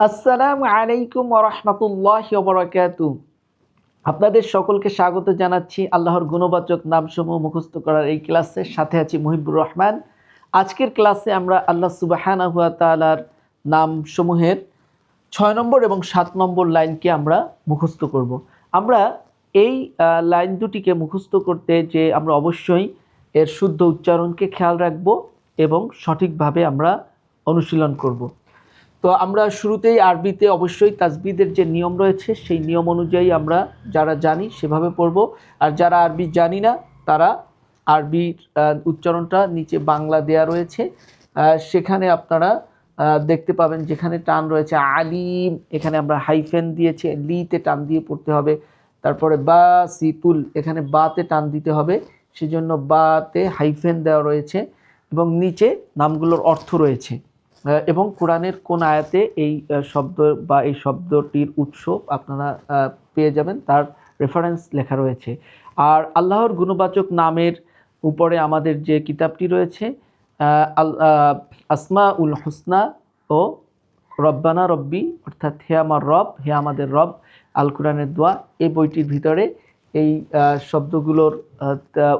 আসসালামু আলাইকুম রহমতুল্লাহ বরকাত আপনাদের সকলকে স্বাগত জানাচ্ছি আল্লাহর গুণবাচক নামসমূহ মুখস্থ করার এই ক্লাসের সাথে আছি মুহিবুর রহমান আজকের ক্লাসে আমরা আল্লাহ সুবাহানা হুয়া তালার নামসমূহের ছয় নম্বর এবং সাত নম্বর লাইনকে আমরা মুখস্থ করব। আমরা এই লাইন দুটিকে মুখস্থ করতে যে আমরা অবশ্যই এর শুদ্ধ উচ্চারণকে খেয়াল রাখব এবং সঠিকভাবে আমরা অনুশীলন করব। তো আমরা শুরুতেই আরবিতে অবশ্যই তাজবিদের যে নিয়ম রয়েছে, সেই নিয়ম অনুযায়ী আমরা যারা জানি সেভাবে পড়ব। আর যারা আরবি জানি না, তারা আরবির উচ্চারণটা নিচে বাংলা দেয়া রয়েছে। সেখানে আপনারা দেখতে পাবেন যেখানে টান রয়েছে আলিম, এখানে আমরা হাইফেন দিয়েছে, লিতে টান দিয়ে পড়তে হবে। তারপরে বা, সিতুল, এখানে বাতে টান দিতে হবে। সেজন্য বাতে হাইফেন দেওয়া রয়েছে এবং নিচে নামগুলোর অর্থ রয়েছে। এবং কোরআনের কোন আয়াতে এই শব্দ বা এই শব্দটির উৎস আপনারা পেয়ে যাবেন। তার রেফারেন্স লেখা রয়েছে। আর আল্লাহর গুণবাচক নামের উপরে আমাদের যে কিতাবটি রয়েছে আসমা উল হুসনা ও রব্বানা রব্বি, অর্থাৎ হে আমার রব, হে আমাদের রব, আল কোরআনের দোয়া এই বইটির ভিতরে এই শব্দগুলোর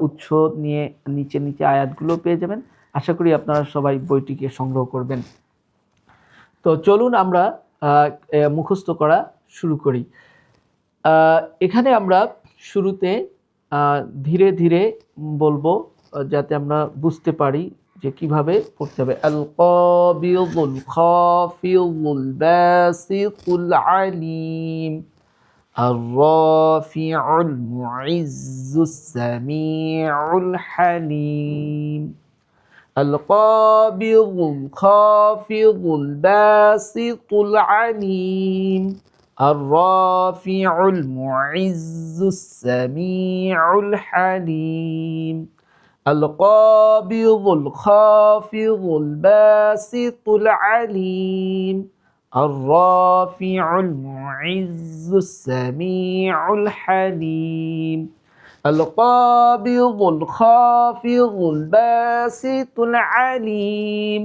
উৎস নিয়ে নিচে নিচে আয়াতগুলো পেয়ে যাবেন। আশা করি আপনারা সবাই বইটিকে সংগ্রহ করবেন তো চলুন আমরা আহ, এ, মুখস্থ করা শুরু করি আহ, এখানে আমরা শুরুতে আহ, ধীরে ধীরে বলবো আহ, যাতে আমরা বুঝতে পারি যে কিভাবে পড়তে হবে আল কবিউল খাফিউল বাসিতুল আলিম الرافع المعز السميع الحليم القابض الخافض الباسط العليم الرافع المعز السميع الحليم القابض الخافض الباسط العليم الرافع المعز السميع الحليم القابض الخافض الباسط العليم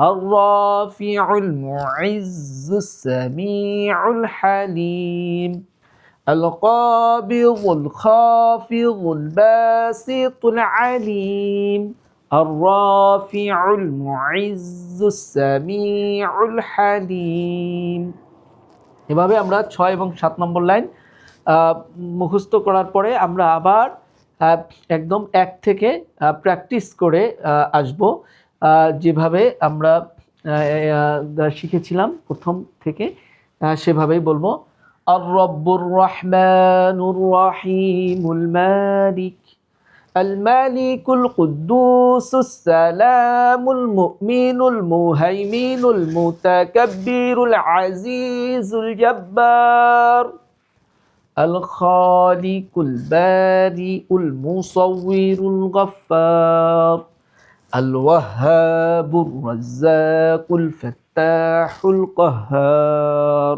الرافع المعز السميع الحليم القابض الخافض الباسط العليم الرافع المعز السميع الحليم এভাবে আমরা ছয় এবং সাত নম্বর লাইন আহ, মুখস্থ করার পরে আমরা আবার আহ, একদম এক থেকে প্র্যাকটিস করে আহ, আসব আহ, যেভাবে আমরা আহ, আহ, শিখেছিলাম প্রথম থেকে আহ, সেভাবেই বলবো আর রব্বুর রহমানুর রহিমুল মালিক الملك القدوس السلام المؤمن المهيمن المتكبر العزيز الجبار الخالق البارئ المصور الغفار الوهاب الرزاق الفتاح القهار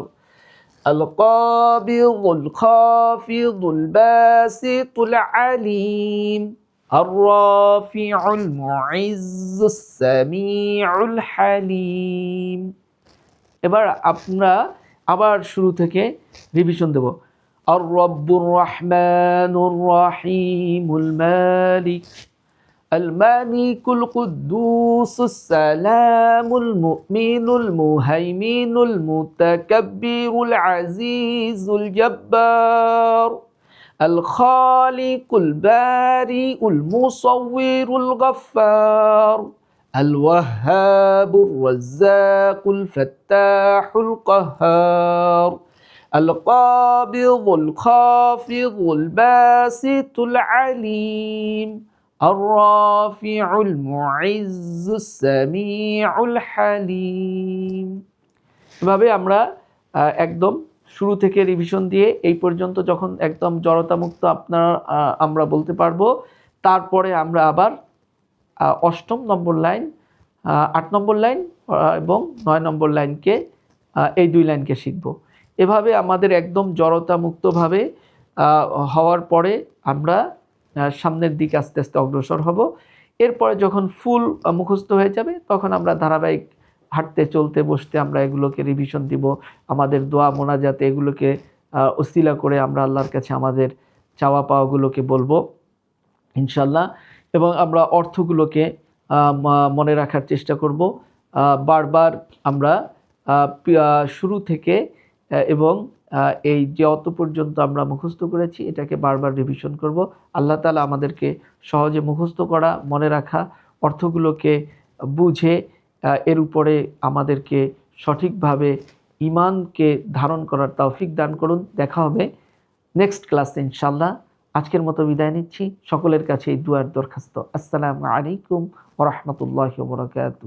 القابض الخافض الباسط العليم الرافع المعز السميع الحليم এবার আমরা আবার শুরু থেকে রিভিশন দেব الرب الرحمن الرحيم المالك المالك القدوس السلام المؤمن المهيمن المتكبر العزيز الجبار الخالق البارئ المصور الغفار الوهاب الرزاق الفتاح القهار القابض الخافض الباسط العليم الرافع المعز السميع الحليم এভাবে আমরা আহ, একদম শুরু থেকে রিভিশন দিয়ে এই পর্যন্ত যখন একদম জড়তামুক্ত আপনারা আহ, আমরা বলতে পারবো তারপরে আমরা আবার আহ, অষ্টম নম্বর লাইন আহ, আট নম্বর লাইন আহ, এবং নয় নম্বর লাইনকে আহ, এই দুই লাইনকে শিখব এভাবে আমাদের একদম জড়তামুক্তভাবে হওয়ার পরে আমরা সামনের দিকে আস্তে আস্তে অগ্রসর হব। এরপরে যখন ফুল মুখস্থ হয়ে যাবে, তখন আমরা ধারাবাহিক হাঁটতে, চলতে, বসতে আমরা এগুলোকে রিভিশন দিব। আমাদের দোয়া, মোনাজাতে এগুলোকে ওসিলা করে আমরা আল্লাহর কাছে আমাদের চাওয়া পাওয়াগুলোকে বলব ইনশাল্লাহ এবং আমরা অর্থগুলোকে মনে রাখার চেষ্টা করব। বারবার আমরা শুরু থেকে এবং এই যে অত পর্যন্ত আমরা মুখস্থ করেছি, এটাকে বারবার রিভিশন করব। আল্লাহ তালা আমাদেরকে সহজে মুখস্থ করা, মনে রাখা অর্থগুলোকে বুঝে এর উপরে আমাদেরকে সঠিকভাবে ইমানকে ধারণ করার তৌফিক দান করুন। দেখা হবে নেক্সট ক্লাসে ইনশাল্লাহ আজকের মতো বিদায় নিচ্ছি। সকলের কাছে এই দুয়ার দরখাস্ত। আসসালামু আলাইকুম ওরহমতুল্লাহ বরকাত